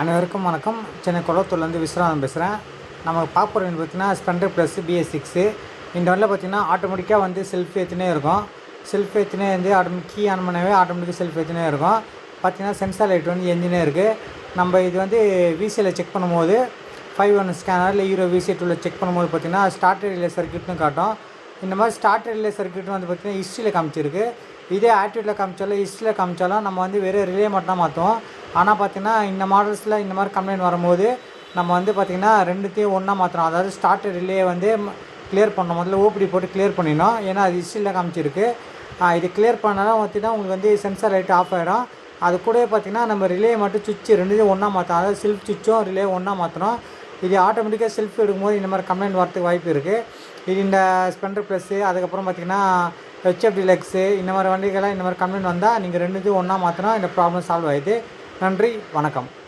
அனைவருக்கும் வணக்கம். சென்னை குளத்தூர்லேருந்து விஸ்வநாதன் பேசுகிறேன் நம்ம பார்க்க போகிறது பார்த்தீங்கன்னா ஸ்பெண்டர் ப்ளஸ் பிஎஸ் சிக்ஸு இந்த வண்டியில் பார்த்தீங்கன்னா ஆட்டோமேட்டிக்காக வந்து செல்ஃப் ஏற்றினே இருக்கும். செல்ஃப் ஏற்றினே வந்து ஆட்டோமேட்டிக் கீ ஆன் பண்ணவே ஆட்டோமேட்டிக்காக செல்ஃப் ஏற்றினே இருக்கும். பார்த்தீங்கன்னா சென்சார் லைட் வந்து எஞ்சினே இருக்குது நம்ம இது வந்து விசியில் செக் பண்ணும்போது ஃபைவ் ஒன் ஸ்கேனர் இல்லை ஹீரோ விசி டூவில் செக் பண்ணும்போது பார்த்திங்கன்னா ஸ்டார்டர் ரிலே சர்க்கியூட்னு காட்டும். இந்த மாதிரி ஸ்டார்டர் ரிலே சர்க்கியூட்னு வந்து பார்த்திங்கன்னா ஹிஸ்ட்ரியில் காமிச்சிருக்கு. இதே ஆக்டிவில் காமிச்சாலும் ஹிஸ்ட்ரியில் காமிச்சாலும் நம்ம வந்து வெறும் ரிலே மட்டும் தான் மாற்றுவோம் ஆனால் பார்த்தீங்கன்னா இந்த மாடல்ஸில் இந்த மாதிரி கம்ப்ளைண்ட் வரும்போது நம்ம வந்து பார்த்திங்கன்னா ரெண்டுத்தையும் ஒன்றா மாற்றணும் அதாவது ஸ்டார்டர் ரிலே வந்து கிளியர் பண்ணோம் முதல்ல ஓபிடி போட்டு கிளியர் பண்ணிடணும். ஏன்னா அது ஹிஸ்ட்ரியில் காமிச்சிருக்கு. இது கிளியர் பண்ணாலும் பார்த்தீங்கன்னா உங்களுக்கு வந்து சென்சார் லைட் ஆஃப் ஆகிடும் அது கூடவே பார்த்தீங்கன்னா நம்ம ரிலே மட்டும் சுவிட்ச் ரெண்டுத்தையும் ஒன்றா மாற்றணும் அதாவது செல்ஃப் சுவிட்சும் ரிலே ஒன்றா மாற்றணும் இது ஆட்டோமேட்டிக்காக செல்ஃப் எடுக்கும்போது இந்த மாதிரி கம்ப்ளைண்ட் வரதுக்கு வாய்ப்பு இருக்குது இது இந்த ஸ்பெண்டர் ப்ளஸ்ஸு அதுக்கப்புறம் பார்த்தீங்கன்னா ஹெச்எஃப் டிலக்ஸு இந்த மாதிரி வண்டிகள்லாம் இந்த மாதிரி கம்ப்ளைண்ட் வந்தால் நீங்கள் ரெண்டுத்தையும் ஒன்றா மாற்றினா இந்த ப்ராப்ளம் சால்வ் ஆகிடுது நன்றி வணக்கம்.